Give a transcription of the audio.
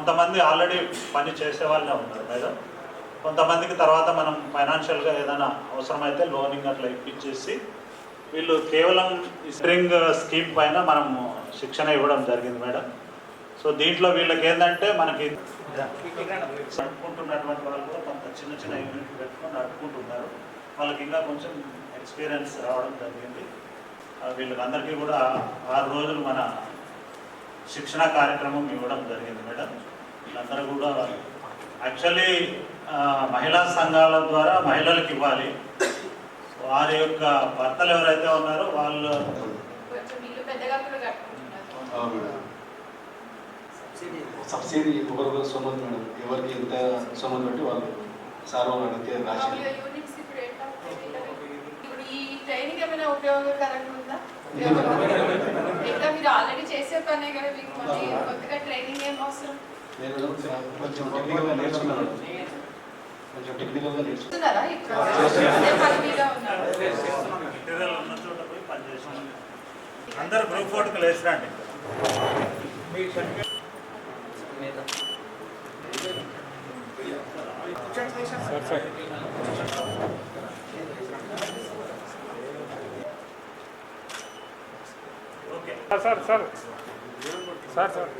కొంతమంది ఆల్రెడీ పని చేసే వాళ్ళే ఉన్నారు మేడం. కొంతమందికి తర్వాత మనం ఫైనాన్షియల్గా ఏదైనా అవసరమైతే లోనింగ్ అట్లా ఇప్పించేసి వీళ్ళు కేవలం ఈ స్ప్రింగ్ స్కీమ్ పైన మనం శిక్షణ ఇవ్వడం జరిగింది మేడం. సో దీంట్లో వీళ్ళకి ఏంటంటే మనకి నడుపుకుంటున్నటువంటి వాళ్ళు కూడా కొంత చిన్న చిన్న యూనిట్ పెట్టుకొని నడుపుకుంటున్నారు. వాళ్ళకి ఇంకా కొంచెం ఎక్స్పీరియన్స్ రావడం జరిగింది. ఆ, వీళ్ళకి అందరికీ కూడా ఆరు రోజులు మన శిక్షణ కార్యక్రమం ఇవ్వడం జరిగింది మేడం. వీళ్ళందరూ కూడా యాక్చువల్లీ మహిళా సంఘాల ద్వారా మహిళలకు ఇవ్వాలి. వారి యొక్క భర్తలు ఎవరైతే ఉన్నారో వాళ్ళు. సబ్సిడీ ఒకరికొకరు సొమ్ము మేడం ఎవరికి ఎంత సొమ్ము బట్టి వాళ్ళు సార్ వాళ్ళు అడిగితే ఎట్లా మీరు ఆల్రెడీ చేసే పనే కదా మీకు మళ్ళీ కొత్తగా ట్రైనింగ్ ఏం అవసరం? నేను కొంచెం టెక్నికల్గా నేర్చుకున్నాను. కొంచెం టెక్నికల్గా నేర్చుకున్నాను అందరు గ్రూప్ ఫోటోకి లేచిరండి okay sir sir. Sir sir.